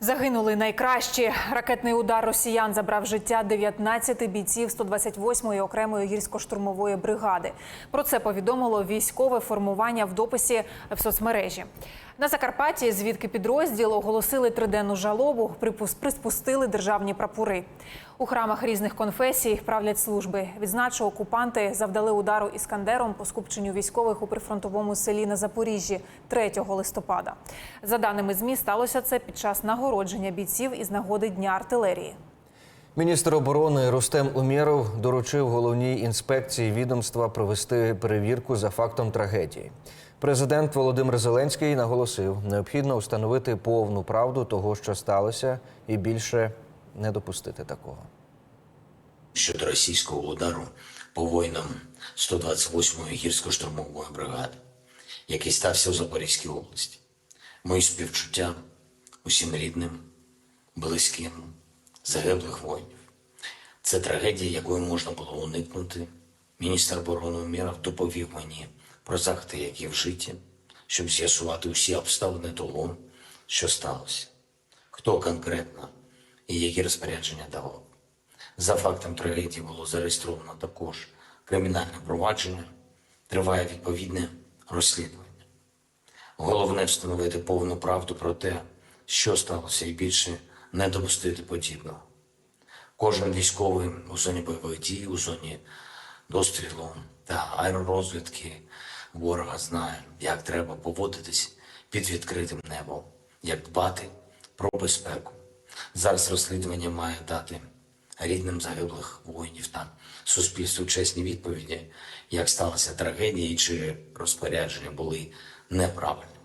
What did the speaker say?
Загинули найкращі. Ракетний удар росіян забрав життя 19 бійців 128-ї окремої гірсько-штурмової бригади. Про це повідомило військове формування в дописі в соцмережі. На Закарпатті, звідки підрозділ оголосили триденну жалобу, приспустили державні прапори. У храмах різних конфесій правлять служби. Відзначу, окупанти завдали удару іскандером по скупченню військових у прифронтовому селі на Запоріжжі 3 листопада. За даними ЗМІ, сталося це під час нагородження бійців із нагоди Дня артилерії. Міністр оборони Рустем Умєров доручив головній інспекції відомства провести перевірку за фактом трагедії. Президент Володимир Зеленський наголосив, необхідно встановити повну правду того, що сталося, і більше не допустити такого. щодо російського удару по воїнам 128-ї гірсько-штурмової бригади, який стався у Запорізькій області. Мої співчуття усім рідним, близьким, загиблих воїнів. Це трагедія, якої можна було уникнути. Міністр оборони Умєров доповів мені про заходи, які вжиті, щоб з'ясувати усі обставини того, що сталося, хто конкретно і які розпорядження давав. За фактом трагедії було зареєстровано також кримінальне провадження, триває відповідне розслідування. Головне встановити повну правду про те, що сталося, і більше не допустити подібного. Кожен військовий у зоні бойових дій, у зоні дострілу та аеророзвідки ворога знає, як треба поводитись під відкритим небом, як дбати про безпеку. Зараз розслідування має дати рідним загиблих воїнів та суспільству чесні відповіді, як сталася трагедія і чи розпорядження були неправильні.